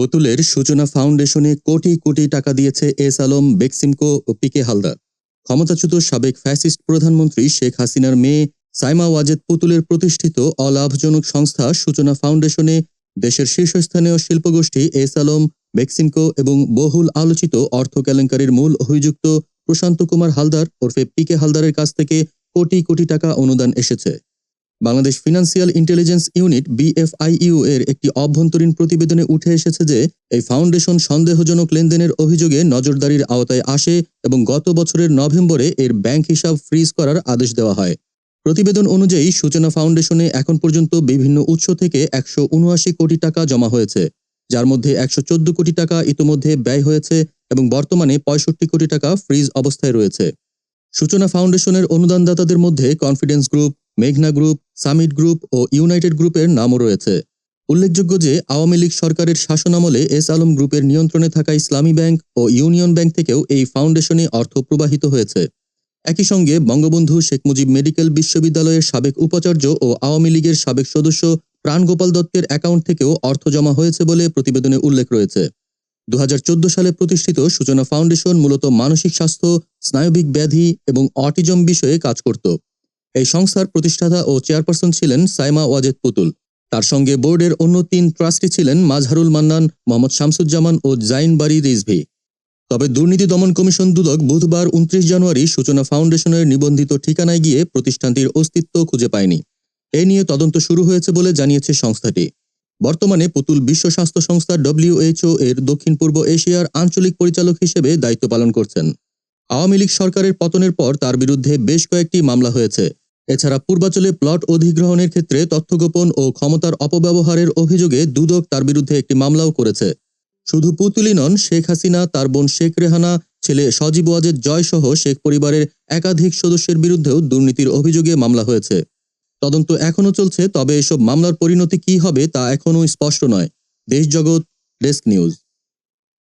পুতুলের সূচনা ফাউন্ডেশনে কোটি কোটি টাকা দিয়েছে এস আলম, বেক্সিমকো ও পিকে হালদার। ক্ষমতাচ্যুত সাবেক ফ্যাসিস্ট প্রধানমন্ত্রী শেখ হাসিনার মেয়ে সাইমা ওয়াজেদ পুতুলের প্রতিষ্ঠিত অলাভজনক সংস্থা সূচনা ফাউন্ডেশনে দেশের শীর্ষস্থানীয় শিল্পগোষ্ঠী এস আলম, বেক্সিমকো এবং বহুল আলোচিত অর্থ কেলেঙ্কারির মূল অভিযুক্ত প্রশান্ত কুমার হালদার ওরফে পিকে হালদারের কাছ থেকে কোটি কোটি টাকা অনুদান এসেছে। Bangladesh financial intelligence unit, BFIU, এর একটি অভ্যন্তরীণ প্রতিবেদনে উঠে এসেছে যে, এই ফাউন্ডেশন সন্দেহজনক লেনদেনের অভিযোগে নজরদারির আওতায় আসে এবং গত বছরের নভেম্বরে এর ব্যাংক হিসাব ফ্রিজ করার আদেশ দেওয়া হয়। প্রতিবেদন অনুযায়ী সূচনা ফাউন্ডেশনে এখন পর্যন্ত বিভিন্ন উৎস থেকে একশো উনআশি কোটি টাকা জমা হয়েছে, যার মধ্যে একশো চোদ্দ কোটি টাকা ইতোমধ্যে ব্যয় হয়েছে এবং বর্তমানে পঁয়ষট্টি কোটি টাকা ফ্রিজ অবস্থায় রয়েছে। সূচনা ফাউন্ডেশনের অনুদানদাতাদের মধ্যে কনফিডেন্স গ্রুপ মেঘনা গ্রুপ সামিট গ্রুপ ও ইউনাইটেড গ্রুপের নামও রয়েছে। উল্লেখযোগ্য যে, আওয়ামী লীগ সরকারের শাসনামলে এস আলম গ্রুপের নিয়ন্ত্রণে থাকা ইসলামী ব্যাংক ও ইউনিয়ন ব্যাংক থেকেও এই ফাউন্ডেশনে অর্থ প্রবাহিত হয়েছে। একই সঙ্গে, বঙ্গবন্ধু শেখ মুজিব মেডিকেল বিশ্ববিদ্যালয়ের সাবেক উপাচার্য ও আওয়ামী লীগের সাবেক সদস্য প্রাণগোপাল দত্তের অ্যাকাউন্ট থেকেও অর্থ জমা হয়েছে বলে প্রতিবেদনে উল্লেখ রয়েছে। দু হাজার চোদ্দ সালে প্রতিষ্ঠিত সূচনা ফাউন্ডেশন মূলত মানসিক স্বাস্থ্য, স্নায়বিক ব্যাধি এবং অটিজম বিষয়ে কাজ করত। এই সংস্থার প্রতিষ্ঠাতা ও চেয়ারপারসন ছিলেন সাইমা ওয়াজেদ পুতুল। তার সঙ্গে বোর্ডের অন্য তিন ট্রাস্টি ছিলেন মাজহারুল মান্নান, মোহাম্মদ শামসুজ্জামান ও জাইন বাড়ি রিজভি। তবে দুর্নীতি দমন কমিশন দুদক বুধবার উনত্রিশ জানুয়ারি সূচনা ফাউন্ডেশনের নিবন্ধিত ঠিকানায় গিয়ে প্রতিষ্ঠানটির অস্তিত্ব খুঁজে পায়নি। এ নিয়ে তদন্ত শুরু হয়েছে বলে জানিয়েছে সংস্থাটি। বর্তমানে পুতুল বিশ্ব স্বাস্থ্য সংস্থা ডব্লিউএইচও এর দক্ষিণ পূর্ব এশিয়ার আঞ্চলিক পরিচালক হিসেবে দায়িত্ব পালন করছেন। আওয়ামী লীগ সরকারের পতনের পর তার বিরুদ্ধে বেশ কয়েকটি মামলা হয়েছে। এছাড়া পূর্বাচলে প্লট অধিগ্রহণের ক্ষেত্রে তথ্য গোপন ও ক্ষমতার অপব্যবহারের অভিযোগে দুদক তার বিরুদ্ধে একটি মামলাও করেছে। শুধু পুতুলি নন, শেখ হাসিনা, তার বোন শেখ রেহানা, ছেলে সজীব ওয়াজেদ জয় সহ শেখ পরিবারের একাধিক সদস্যের বিরুদ্ধেও দুর্নীতির অভিযোগে মামলা হয়েছে। তদন্ত এখনও চলছে, তবে এসব মামলার পরিণতি কি হবে তা এখনও স্পষ্ট নয়। Deshjagat desk news.